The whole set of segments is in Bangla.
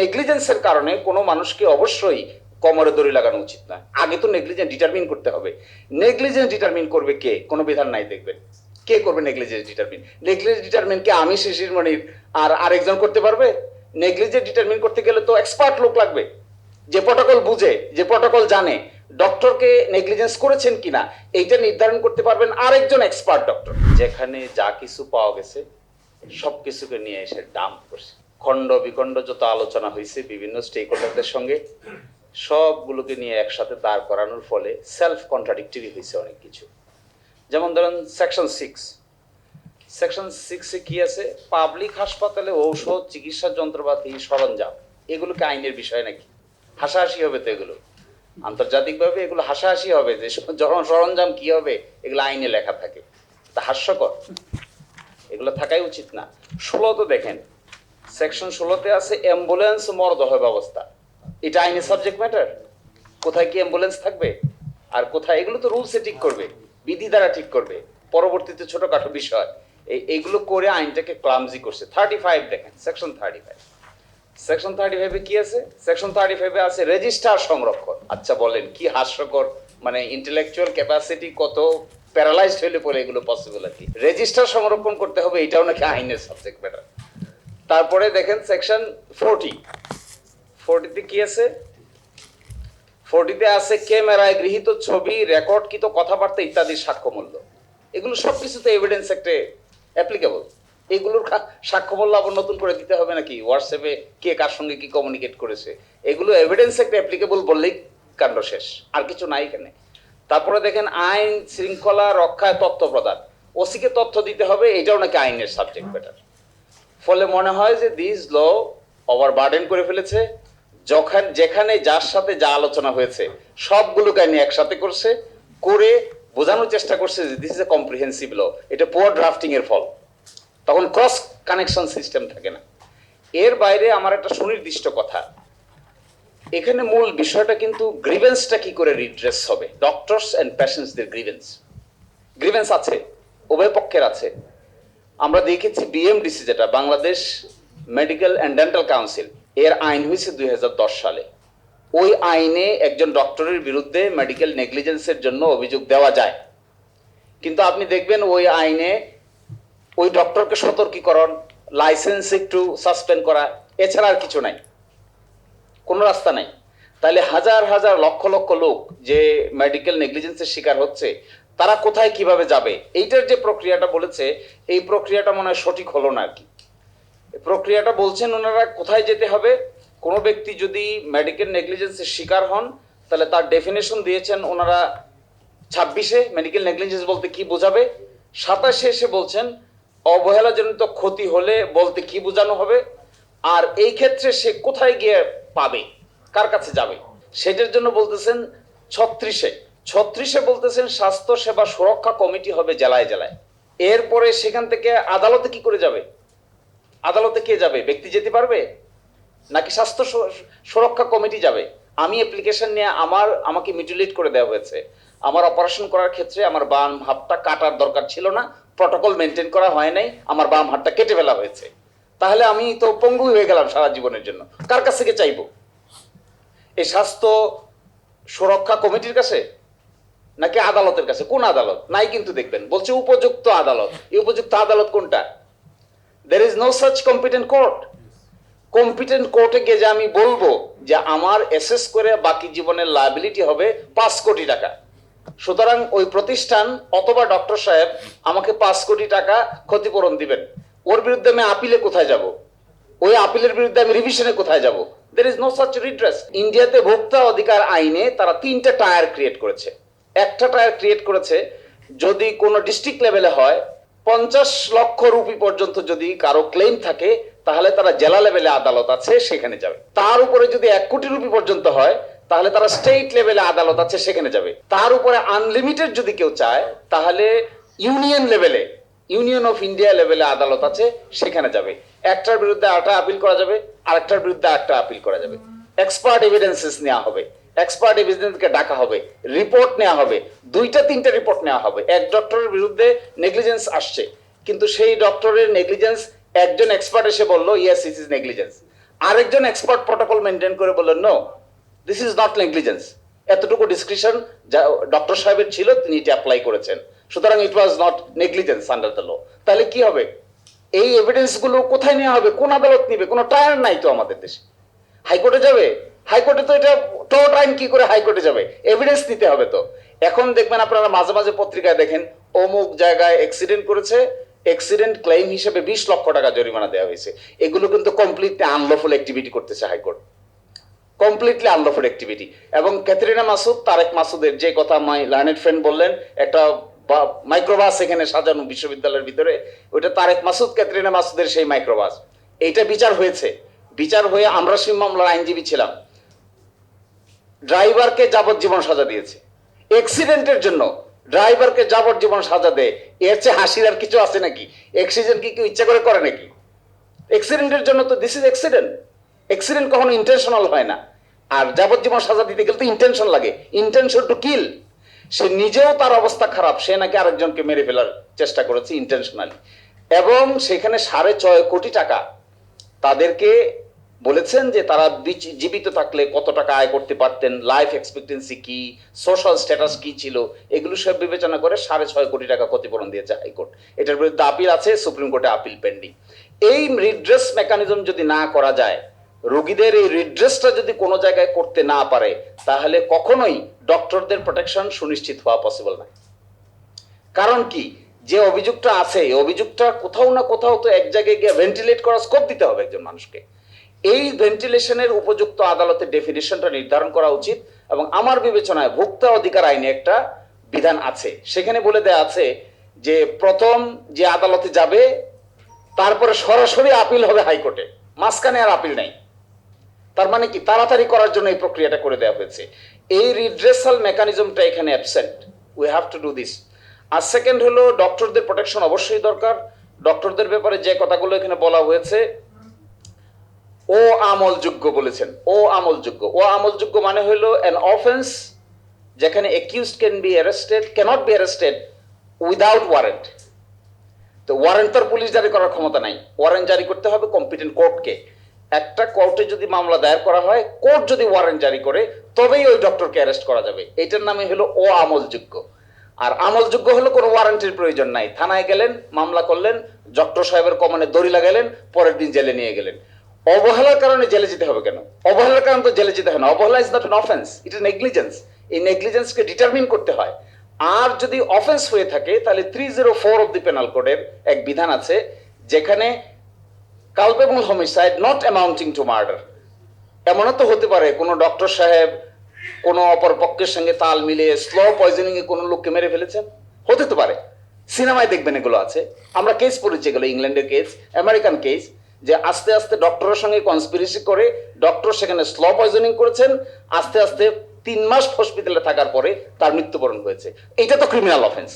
নেগলিজেন্সের কারণে কোনো মানুষকে অবশ্যই কোমরে দড়ি লাগানো উচিত না আগে তো নেগলিজেন্স ডিটারমিন করতে হবে। নেগলিজেন্স ডিটারমিন করবে কে? কোনো বিধান নাই দেখবেন। কে করবে নেগলিজেন্স ডিটারমিন নেগলিজেন্স ডিটারমিন কে? আমি শিশির মনির আর আরেকজন করতে পারবে? নেগলিজেন্স ডিটারমিন করতে গেলে তো এক্সপার্ট লোক লাগবে। যে প্রটোকল বুঝে, যে প্রটোকল জানে ডক্টরকে নেগলিজেন্স করেছেন কিনা, এইটা নির্ধারণ করতে পারবেন আরেকজন এক্সপার্ট ডক্টর যেখানে যা কিছু পাওয়া গেছে সব কিছুকে নিয়ে এসে ডাম্প করছে। খণ্ড বিখণ্ড যত আলোচনা হয়েছে, বিভিন্ন স্টেক হোল্ডারদের সঙ্গে, সবগুলোকে নিয়ে একসাথে দাঁড় করানোর ফলে সেলফ কন্ট্রাডিক্টরি হয়েছে অনেক কিছু। যেমন ধরেন সেকশন সিক্স সেকশন সিক্সে কি আছে? পাবলিক হাসপাতালে ঔষধ, চিকিৎসা যন্ত্রপাতি, সরঞ্জাম, এগুলোকে আইনের বিষয় নাকি? হাসাহাসি হবে তো এগুলো। আন্তর্জাতিকভাবে এগুলো হাসাহাসি হবে যে যখন সরঞ্জাম কি হবে এগুলো আইনে লেখা থাকে তা হাস্যকর এগুলো থাকাই উচিত না ষোলোতে দেখেন সেকশন ষোলোতে আছে অ্যাম্বুলেন্স মরদহ ব্যবস্থা। এটা আইনের সাবজেক্ট ম্যাটার কোথায় কি অ্যাম্বুলেন্স থাকবে? আর কোথায়? এগুলো তো রুলসে ঠিক করবে, বিধি দ্বারা ঠিক করবে। পরবর্তীতে ছোটখাটো বিষয়, এই, এইগুলো করে আইনটাকে ক্লামজি করছে। থার্টি ফাইভ দেখেন section thirty five section thirty ফাইভে কি আছে? সেকশন থার্টি ফাইভে আছে রেজিস্টার সংরক্ষণ। আচ্ছা বলেন, কি হাস্যকর মানে ইন্টেলেকচুয়াল ক্যাপাসিটি কত প্যারালাইজড হলে পরে এগুলো পসিবল আর কি? রেজিস্টার সংরক্ষণ করতে হবে, এটাও নাকি আইনের সাবজেক্ট ম্যাটার তারপরে দেখেন সেকশন ফোরটি ফোরটিতে কি আছে? ফোরটিতে আছে, ক্যামেরায় গৃহীত ছবি, রেকর্ডকৃত কথাবার্তা ইত্যাদি সাক্ষ্যমূল্য। এগুলো সব কিছুতে এভিডেন্স একটা অ্যাপ্লিকেবল এগুলোর সাক্ষ্যমূল্য আবার নতুন করে দিতে হবে নাকি? হোয়াটসঅ্যাপে কে কার সঙ্গে কি কমিউনিকেট করেছে? এগুলো এভিডেন্স একটা অ্যাপ্লিকেবল বললেই কাণ্ড শেষ। আর কিছু নাই এখানে। তারপরে দেখেন, আইন শৃঙ্খলা রক্ষায় তথ্য প্রদান। ওসিকে তথ্য দিতে হবে, এটাও নাকি আইনের সাবজেক্ট ম্যাটার ফলে মনে হয় যে দিস ল ওভার বার্ডেন করে ফেলেছে। যখন যেখানে যার সাথে যা আলোচনা হয়েছে, সবগুলোকে নিয়ে একসাথে করছে, করে বোঝানোর চেষ্টা করছে যে this is a comprehensive law এটা পুয়ার ড্রাফটিং এর ফল। তখন ক্রস কানেকশন সিস্টেম থাকে না। এর বাইরে আমার একটা সুনির্দিষ্ট কথা। এখানে মূল বিষয়টা কিন্তু গ্রিভেন্সটা কি করে রিড্রেস হবে? ডক্টরস অ্যান্ড প্যাশেন্টসদের গ্রিভেন্স গ্রিভেন্স আছে, উভয় পক্ষের আছে। আমরা দেখেছি বিএমডিসি যেটা Bangladesh medical and dental council এর আইন হয়েছে দুই সালে। ওই আইনে একজন ডক্টরের বিরুদ্ধে মেডিকেল নেগলিজেন্সের জন্য অভিযোগ দেওয়া যায়। কিন্তু আপনি দেখবেন ওই আইনে ওই ডক্টরকে সতর্কীকরণ লাইসেন্স একটু সাসপেন্ড করা, এছাড়া আর কিছু নাই। কোনো রাস্তা নাই। তাহলে হাজার হাজার লক্ষ লক্ষ লোক যে মেডিকেল নেগলিজেন্সের শিকার হচ্ছে তারা কোথায় কীভাবে যাবে? এইটার যে প্রক্রিয়াটা বলেছে, এই প্রক্রিয়াটা মনে হয় সঠিক হলো না আর কি। প্রক্রিয়াটা বলছেন ওনারা কোথায় যেতে হবে? কোনো ব্যক্তি যদি মেডিকেল নেগলিজেন্সের শিকার হন, তাহলে তার ডেফিনেশন দিয়েছেন ওনারা ছাব্বিশে মেডিকেল নেগলিজেন্স বলতে কি বোঝাবে? সাতাশে এসে বলছেন, অবহেলাজনিত ক্ষতি হলে বলতে কি বোঝানো হবে? আর এই ক্ষেত্রে সে কোথায় গিয়ে পাবে? কার কাছে যাবে? সেটার জন্য বলতেছেন ছত্রিশে। ছত্রিশে বলতেছেন, স্বাস্থ্য সেবা সুরক্ষা কমিটি হবে জেলায় জেলায়। এরপরে সেখান থেকে আদালতে কি করে যাবে? আদালতে কে যাবে? ব্যক্তি যেতে পারবে? নাকি স্বাস্থ্য সুরক্ষা কমিটি যাবে? আমি অ্যাপ্লিকেশন নিয়ে আমার, আমাকে মিটিলেট করে দেওয়া হয়েছে। আমার অপারেশন করার ক্ষেত্রে আমার বাম হাতটা কাটার দরকার ছিল না প্রটোকল মেনটেন করা হয় নাই, আমার বাম হাতটা কেটে ফেলা হয়েছে। তাহলে আমি তো পঙ্গু হয়ে গেলাম সারা জীবনের জন্য। কার কাছ থেকে চাইব? এই স্বাস্থ্য সুরক্ষা কমিটির কাছে? নাকি আদালতের কাছে? কোন আদালত? নাই কিন্তু দেখবেন। বলছে উপযুক্ত আদালত। এই উপযুক্ত আদালত কোনটা? There is no such competent court competent কোর্টে গিয়ে যে আমি বলব যে আমার এসএস করে বাকি জীবনের লায়াবিলিটি হবে পাঁচ কোটি টাকা। সুতরাং ওই প্রতিষ্ঠান অথবা ডক্টর সাহেব আমাকে পাঁচ কোটি টাকা ক্ষতিপূরণ দিবেন। ওর বিরুদ্ধে আমি আপিলে কোথায় যাব? ওই আপিলের বিরুদ্ধে আমি রিভিশনে কোথায় যাব? There is no such redress ইন্ডিয়াতে ভোক্তা অধিকার আইনে তারা তিনটা টায়ার ক্রিয়েট করেছে। একটা টায়ার ক্রিয়েট করেছে, যদি কোনো ডিস্ট্রিক্ট লেভেলে হয়, পঞ্চাশ লক্ষ রুপি পর্যন্ত যদি কারও ক্লেম থাকে, তাহলে তারা জেলা লেভেলে আদালত আছে, সেখানে যাবে। তার উপরে যদি এক কোটি রুপি পর্যন্ত হয়, তাহলে তারা স্টেট লেভেলে আদালত আছে, সেখানে যাবে। তার উপরে আনলিমিটেড যদি কেউ চায়, তাহলে ইউনিয়ন লেভেলে ইউনিয়ন অফ ইন্ডিয়া লেভেলে আদালত আছে, সেখানে যাবে। একটার বিরুদ্ধে আরেকটা আপিল করা যাবে, আরেকটার বিরুদ্ধে একটা আপিল করা যাবে। এক্সপার্ট এভিডেন্সেস নেওয়া হবে। এক্সপার্ট এভিডেন্সকে ডাকা হবে রিপোর্ট নেওয়া হবে, দুইটা, তিনটা রিপোর্ট নেওয়া হবে। এক ডক্টরের বিরুদ্ধে নেগলিজেন্স আসছে, কিন্তু সেই ডক্টরের নেগলিজেন্স একজন এক্সপার্ট এসে বলল ইয়েস ইস ইজ নেগলিজেন্স আরেকজন এক্সপার্ট প্রটোকল মেনটেন করে বললেন no this is not negligence এতটুকু ডিসক্রিপশন যা ডক্টর সাহেবের ছিল, তিনি এটি অ্যাপ্লাই করেছেন। সুতরাং it was not negligence under the law তাহলে কি হবে? এই এভিডেন্সগুলো কোথায় নেওয়া হবে? কোন আদালত নিবে? কোনো ট্রায়াল নাই তো আমাদের দেশে। হাইকোর্টে যাবে? হাইকোর্টে তো এটা টোট আইন কি করে হাইকোর্টে যাবে? এভিডেন্স দিতে হবে তো। এখন দেখবেন আপনারা মাঝে মাঝে পত্রিকায় দেখেন, অমুক জায়গায় অ্যাক্সিডেন্ট করেছে অ্যাক্সিডেন্ট ক্লেম হিসেবে বিশ লক্ষ টাকা জরিমানা দেওয়া হয়েছে। এগুলো কিন্তু কমপ্লিটলি আনলফুল অ্যাক্টিভিটি করতেছে high court. Completely unlawful activity এবং ক্যাথরিনা মাসুদ, তারেক মাসুদের যে কথা মাই লার্নেড ফ্রেন্ড বললেন, একটা মাইক্রোবাস এখানে সাজানো বিশ্ববিদ্যালয়ের ভিতরে, ওইটা তারেক মাসুদ, ক্যাথরিনা মাসুদের সেই মাইক্রোবাস। এইটা বিচার হয়েছে। বিচার হয়ে আমরা সেই মামলার আইনজীবী ছিলাম। ড্রাইভারকে যাবজ্জীবন সাজা দিয়েছে। অ্যাক্সিডেন্টের জন্য ড্রাইভারকে যাবজ্জীবন সাজা দেয়। এর চেয়ে হাসির আর কিছু আছে নাকি? অ্যাক্সিডেন্ট কি কেউ ইচ্ছা করে করে নাকি? অ্যাক্সিডেন্টের জন্য তো দিস ইজ অ্যাক্সিডেন্ট অ্যাক্সিডেন্ট কখনো ইন্টেনশনাল হয় না। আর যাবজ্জীবন সাজা দিতে গেলে তো ইন্টেনশন লাগে। ইন্টেনশন টু কিল সে নিজেও তার অবস্থা খারাপ। সে নাকি আরেকজনকে মেরে ফেলার চেষ্টা করেছে ইন্টেনশনালি এবং সেখানে সাড়ে ছয় কোটি টাকা তাদেরকে বলেছেন যে তারা জীবিত থাকলে কত টাকা আয় করতে পারতেন লাইফ এক্সপেক্টেন্সি কি সোশ্যাল স্ট্যাটাস কি ছিল, এগুলো সব বিবেচনা করে সাড়ে ছয় কোটি টাকা ক্ষতিপূরণ দিয়েছে হাইকোর্ট। এটার বিরুদ্ধে আপিল আছে, সুপ্রিম কোর্টে আপিল পেন্ডিং এই রিড্রেস মেকানিজম যদি না করা যায়, রোগীদের এই রিড্রেসটা যদি কোনো জায়গায় করতে না পারে, তাহলে কখনোই ডক্টরদের প্রোটেকশন সুনিশ্চিত হওয়া পসিবল না কারণ কি? যে অভিযোগটা আছে অভিযোগটা কোথাও না কোথাও তো এক জায়গায় গিয়ে ভেন্টিলেট করার স্কোপ দিতে হবে একজন মানুষকে। এই ভেন্টিলেশনের উপযুক্ত আদালতের ডেফিনেশনটা নির্ধারণ করা উচিত এবং আমার বিবেচনায় ভোক্তা অধিকার আইনে একটা বিধান আছে। সেখানে বলে দেয়া আছে যে প্রথম যে আদালতে যাবে, তারপরে সরাসরি আপিল হবে হাইকোর্টে। মাঝখানে আর আপিল নাই। তার মানে কি? তাড়াতাড়ি করার জন্য এই প্রক্রিয়াটা করে দেওয়া হয়েছে। এই রিড্রেসাল মেকানিজমটা এখানে absent we have to do this R second হলো ডক্টরদের প্রোটেকশন অবশ্যই দরকার। ডক্টরদের ব্যাপারে যে কথাগুলো এখানে বলা হয়েছে ও আমলযোগ্য বলেছেন, ও আমলযোগ্য। ও আমলযোগ্য মানে হলো অ্যান অফেন্স যেখানে accused can be arrested cannot be arrested without warrant তো ওয়ারেন্ট তার পুলিশ জারি করার ক্ষমতা নাই। ওয়ারেন্ট জারি করতে হবে কম্পিটেন্ট কোর্টকে একটা কোর্টে যদি মামলা দায়ের করা হয় কোর্ট যদি ওয়ারেন্ট জারি করে, তবেই ওই ডক্টরকে অ্যারেস্ট করা যাবে। এটার নামে হলো ও আমলযোগ্য। আর আমলযোগ্য হলো কোনো ওয়ারেন্টের প্রয়োজন নাই। থানায় গেলেন, মামলা করলেন ডক্টর সাহেবের কমানে দড়ি লাগালেন, পরের দিন জেলে নিয়ে গেলেন। অবহেলার কারণে জেলে যেতে হবে কেন? অবহেলার কারণে তো জেলে যেতে হয় না। অবহেলা is not offence it is negligence এই নেগলিজেন্সকে ডিটারমিন করতে হয়। আর যদি অফেন্স হয়ে থাকে, তাহলে three zero four of the penal কোডের এক বিধান আছে, যেখানে culpable homicide not amounting to murder এমনও তো হতে পারে, কোনো ডক্টর সাহেব কোনো অপর পক্ষের সঙ্গে তাল মিলিয়ে স্লো পয়জনিং এ কোনো লোককে মেরে ফেলেছেন হতে তো পারে। সিনেমায় দেখবেন এগুলো আছে। আমরা কেস পড়েছি এগুলো ইংল্যান্ডের কেস আমেরিকান কেস যে আস্তে আস্তে ডক্টরের সঙ্গে কনস্পিরেসি করে ডক্টর সেখানে স্লো পয়জনিং করেছেন, আস্তে আস্তে তিন মাস হসপিটালে থাকার পরে তার মৃত্যুবরণ হয়েছে। এইটা তো ক্রিমিনাল অফেন্স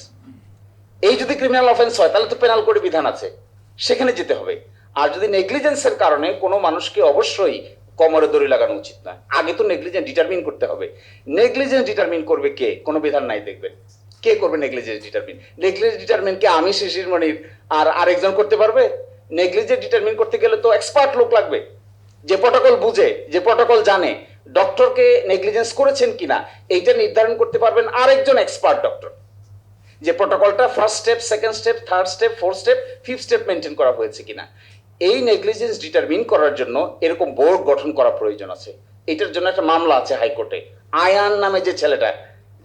এই যদি ক্রিমিনাল অফেন্স হয়, তাহলে তো পেনাল কোডে বিধান আছে। সেখানে যেতে হবে। আর যদি নেগলিজেন্সের কারণে কোনো মানুষকে অবশ্যই কমরে দড়ি লাগানো উচিত না। আগে তো নেগলিজেন্স ডিটারমিন করতে হবে। নেগলিজেন্স ডিটারমিন করবে কে? কোনো বিধান নাই দেখবেন। কে করবে নেগলিজেন্স ডিটারমিন নেগলিজেন্স ডিটারমিন কে? আমি শিশির মনির। আর আরেকজন করতে পারবে? নেগলিজেন্স ডিটারমিন করতে গেলে তো এক্সপার্ট লোক লাগবে। যে প্রটোকল বুঝে, যে প্রটোকল জানে ডক্টরকে নেগলিজেন্স করেছেন কিনা, এইটা নির্ধারণ করতে পারবেন আরেকজন এক্সপার্ট ডক্টর যে প্রোটোকলটা first step second step third step fourth step fifth step maintain করা হয়েছে কিনা। এই নেগলিজেন্স ডিটারমিন করার জন্য এরকম বোর্ড গঠন করা প্রয়োজন আছে। এটার জন্য একটা মামলা আছে হাইকোর্টে। আয়ান নামে যে ছেলেটা,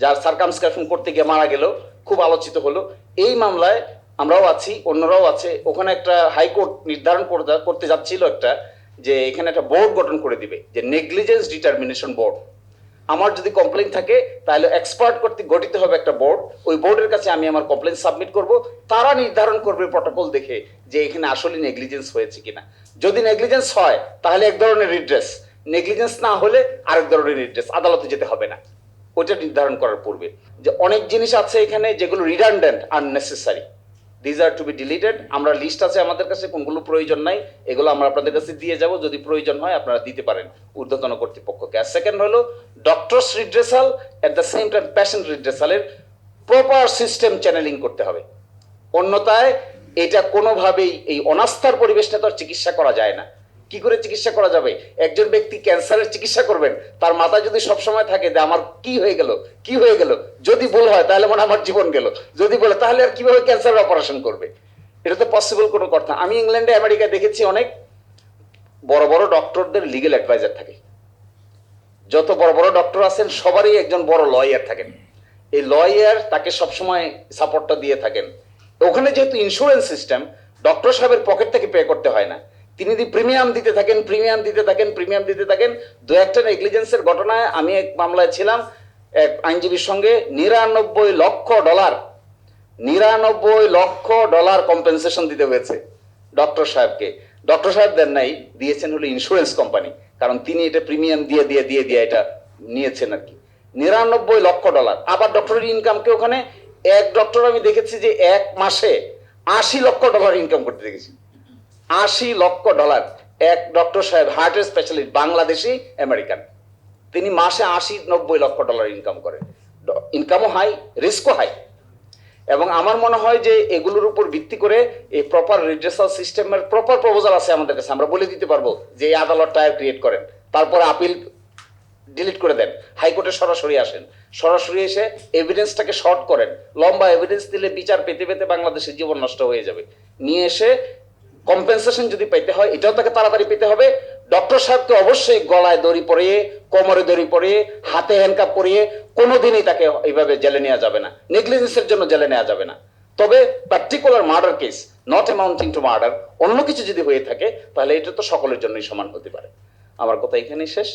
যার সার্কামস্ক্রাপশন করতে গিয়ে মারা গেল, খুব আলোচিত হলো, এই মামলায় আমরাও আছি, অন্যরাও আছে। ওখানে একটা হাইকোর্ট নির্ধারণ করতে- যাচ্ছিল একটা, যে এখানে একটা বোর্ড গঠন করে দিবে, যে নেগলিজেন্স ডিটারমিনেশন বোর্ড আমার যদি কমপ্লেন থাকে, তাহলে এক্সপার্ট কর্তৃক গঠিত হবে একটা বোর্ড ওই বোর্ডের কাছে আমি আমার কমপ্লেন সাবমিট করব। তারা নির্ধারণ করবে প্রটোকল দেখে যে এখানে আসলে নেগলিজেন্স হয়েছে কিনা। যদি নেগলিজেন্স হয়, তাহলে এক ধরনের রিড্রেস নেগলিজেন্স না হলে আরেক ধরনের রিড্রেস আদালতে যেতে হবে না। ওইটা নির্ধারণ করার পূর্বে। যে অনেক জিনিস আছে এখানে যেগুলো redundant unnecessary these are to be deleted আমরা লিস্ট আছে আমাদের কাছে, কোনগুলো প্রয়োজন নাই, এগুলো আমরা আপনাদের কাছে দিয়ে যাব। যদি প্রয়োজন হয়, আপনারা দিতে পারেন ঊর্ধ্বতন কর্তৃপক্ষকে। আর সেকেন্ড হলো doctors redressal at the same time patient রিড্রেসালের proper system channelling করতে হবে। অন্যথায়, এটা কোনোভাবেই এই অনাস্থার পরিবেশটা তো আর চিকিৎসা করা যায় না। কি করে চিকিৎসা করা যাবে? একজন ব্যক্তি ক্যান্সারের চিকিৎসা করবেন, তার মাথায় যদি সবসময় থাকে যে আমার কি হয়ে গেল, কি হয়ে গেল, যদি ভুল হয় তাহলে মনে আমার জীবন গেল, যদি বলে তাহলে আর কীভাবে ক্যান্সারের অপারেশন করবে? এটা তো পসিবল কোনো কথা। আমি ইংল্যান্ডে, আমেরিকায় দেখেছি অনেক বড় বড় ডক্টরদের লিগেল অ্যাডভাইজার থাকে। যত বড় বড় ডক্টর আছেন, সবারই একজন বড় লয়ার থাকেন। এই লয়ার তাকে সবসময় সাপোর্টটা দিয়ে থাকেন। ওখানে যেহেতু ইন্স্যুরেন্স সিস্টেম ডক্টর সাহেবের পকেট থেকে পে করতে হয় না। তিনি যদি প্রিমিয়াম দিতে থাকেন প্রিমিয়াম দিতে থাকেন প্রিমিয়াম দিতে থাকেন, দু একটা নেগলিজেন্সের ঘটনায় আমি এক মামলায় ছিলাম, এক আইনজীবীর সঙ্গে, নিরানব্বই লক্ষ ডলার নিরানব্বই লক্ষ ডলার কম্পেনসেশন দিতে হয়েছে ডক্টর সাহেবকে। ডক্টর সাহেব দেন নাই, দিয়েছেন হলো ইন্স্যুরেন্স কোম্পানি কারণ তিনি এটা প্রিমিয়াম দিয়ে দিয়ে দিয়ে দিয়ে এটা নিয়েছেন আর কি। নিরানব্বই লক্ষ ডলার আবার ডক্টরের ইনকামকে ওখানে, এক ডক্টর আমি দেখেছি যে এক মাসে আশি লক্ষ ডলার ইনকাম করতে দেখেছি। আশি লক্ষ ডলার। এক ডক্টর সাহেব হার্টের স্পেশালিস্ট বাংলাদেশি, আমেরিকান। তিনি মাসে আশি, নব্বই লক্ষ ডলার ইনকাম করেন ইনকামও হাই রিস্কও হাই এবং আমার মনে হয় যে এগুলোর উপর ভিত্তি করে এই প্রপার রিড্রেসাল সিস্টেমের প্রপার প্রপোজাল আছে আমাদের কাছে। আমরা বলে দিতে পারব যে এই আদালতটা ক্রিয়েট করেন। তারপরে আপিল ডিলিট করে দেন। হাইকোর্টে সরাসরি আসেন। সরাসরি এসে এভিডেন্সটাকে শর্ট করেন। লম্বা এভিডেন্স দিলে বিচার পেতে পেতে বাংলাদেশের জীবন নষ্ট হয়ে যাবে। নিয়ে এসে কম্পেনসেশন যদি পেতে হয়, এটাও তাকে তাড়াতাড়ি পেতে হবে। ডক্টর সাহেবকে অবশ্যই গলায় দড়ি পরিয়ে, কোমরে দড়ি পরিয়ে, হাতে হ্যান্ডকাপ পরিয়ে, কোনোদিনই তাকে এইভাবে জেলে নেওয়া যাবে না। নেগলিজেন্সের জন্য জেলে নেওয়া যাবে না। তবে particular murder case not amounting to murder অন্য কিছু যদি হয়ে থাকে, তাহলে এটা তো সকলের জন্যই সমান হতে পারে। আমার কথা এখানেই শেষ।